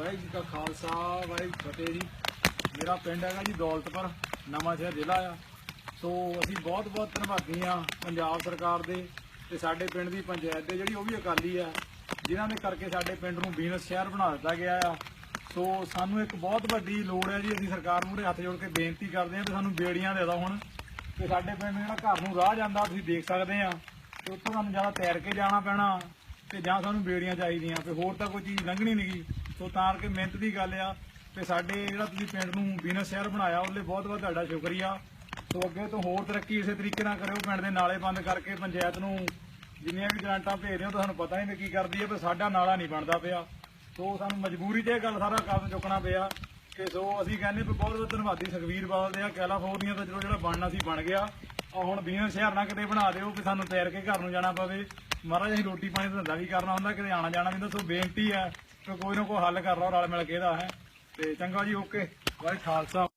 ਵਾਹਿਗੁਰੂ ਜੀ ਕਾ ਖਾਲਸਾ, ਵਾਹਿਗੁਰੂ ਜੀ ਫਤਿਹ ਜੀ। ਮੇਰਾ ਪਿੰਡ ਹੈਗਾ ਜੀ ਦੌਲਤਪੁਰ, ਨਵਾਂ ਸ਼ਹਿਰ ਜ਼ਿਲ੍ਹਾ ਆ। ਸੋ ਅਸੀਂ ਬਹੁਤ ਬਹੁਤ ਧੰਨਵਾਦੀ ਆ ਪੰਜਾਬ ਸਰਕਾਰ ਦੇ ਤੇ ਸਾਡੇ ਪਿੰਡ ਦੀ ਪੰਚਾਇਤ ਦੇ, ਜਿਹੜੀ ਉਹ ਵੀ ਅਕਾਲੀ ਆ, ਜਿਨ੍ਹਾਂ ਨੇ ਕਰਕੇ ਸਾਡੇ ਪਿੰਡ ਨੂੰ ਬੀਨਸ ਸ਼ਹਿਰ ਬਣਾ ਦਿੱਤਾ ਗਿਆ ਆ। ਸੋ ਸਾਨੂੰ ਇੱਕ ਬਹੁਤ ਵੱਡੀ ਲੋੜ ਹੈ ਜੀ, ਅਸੀਂ ਸਰਕਾਰ ਮੂਹਰੇ ਹੱਥ ਜੋੜ ਕੇ ਬੇਨਤੀ ਕਰਦੇ ਹਾਂ ਕਿ ਸਾਨੂੰ ਬੇੜੀਆਂ ਦੇ ਦਿਓ ਹੁਣ। ਤੇ ਸਾਡੇ ਪਿੰਡ ਜਿਹੜਾ ਘਰ ਨੂੰ ਰਾਹ ਜਾਂਦਾ, ਤੁਸੀਂ ਦੇਖ ਸਕਦੇ ਆ। ਤੇ ਉੱਥੋਂ ਸਾਨੂੰ ਜ਼ਿਆਦਾ ਤੈਰ ਕੇ ਜਾਣਾ ਪੈਣਾ। ਤੇ ਜਾਂ ਸਾਨੂੰ ਬੇੜੀਆਂ ਚਾਹੀਦੀਆਂ ਤੇ ਹੋਰ ਤਾਂ ਕੋਈ ਚੀਜ਼ ਲੰਘਣੀ ਨਹੀਂਗੀ ਸੋ ਤਾਂ ਕਰਕੇ ਮਿਹਨਤ ਦੀ ਗੱਲ ਆ, ਤੇ ਸਾਡੇ ਜਿਹੜਾ ਤੁਸੀਂ ਪਿੰਡ ਨੂੰ ਬਿਜ਼ਨਸ ਸ਼ਹਿਰ ਬਣਾਇਆ, ਉਹਦੇ ਬਹੁਤ ਬਹੁਤ ਤੁਹਾਡਾ ਸ਼ੁਕਰੀਆ। ਸੋ ਅੱਗੇ ਤੋਂ ਹੋਰ ਤਰੱਕੀ ਇਸੇ ਤਰੀਕੇ ਨਾਲ ਕਰਿਓ, ਪਿੰਡ ਦੇ ਨਾਲੇ ਬੰਦ ਕਰਕੇ ਪੰਚਾਇਤ ਨੂੰ ਜਿੰਨੀਆਂ ਵੀ ਗ੍ਰਾਂਟਾਂ ਭੇਜ ਰਹੇ ਹੋ ਤੁਹਾਨੂੰ ਪਤਾ ਹੀ ਨਹੀਂ ਕੀ ਕਰਦੀ ਹੈ ਪਰ ਸਾਡਾ ਨਾਲਾ ਨਹੀਂ ਬਣਦਾ ਪਿਆ। ਸੋ ਸਾਨੂੰ ਮਜਬੂਰੀ ਤੇ ਇਹ ਗੱਲ ਸਾਰਾ ਕਦਮ ਚੁੱਕਣਾ ਪਿਆ ਕਿ ਸੋ ਅਸੀਂ ਕਹਿੰਦੇ ਵੀ ਬਹੁਤ ਬਹੁਤ ਧੰਨਵਾਦੀ ਸੁਖਵੀਰ ਬਾਦਲ ਦੇ ਆ, ਕੈਲੀਫੋਰਨੀਆ ਦਾ ਚਲੋ ਜਿਹੜਾ ਬਣਨਾ ਸੀ, ਬਣ ਗਿਆ। ਆ ਹੁਣ ਬਿਜ਼ਨਸ ਸ਼ਹਿਰ ਨਾ ਕਿਤੇ ਬਣਾ ਦਿਓ ਕਿ ਸਾਨੂੰ ਤੈਰ ਕੇ ਘਰ ਨੂੰ ਜਾਣਾ ਪਵੇ। ਮਹਾਰਾਜ ਅਸੀਂ ਰੋਟੀ ਪਾਣੀ ਦਾ ਧੰਦਾ ਵੀ ਕਰਨਾ ਹੁੰਦਾ, ਕਿਤੇ ਆਣਾ ਜਾਣਾ ਵੀ ਹੁੰਦਾ, ਸੋ ਬੇਨਤੀ ਹੈ ਕਿ ਕੋਈ ਨਾ ਕੋਈ ਹੱਲ ਕਰ ਲਓ, ਰਲ ਮਿਲ ਕੇ ਇਹਦਾ ਹੈ। ਤੇ ਚੰਗਾ ਜੀ ਓਕੇ ਵਾਹਿ ਖਾਲਸਾ।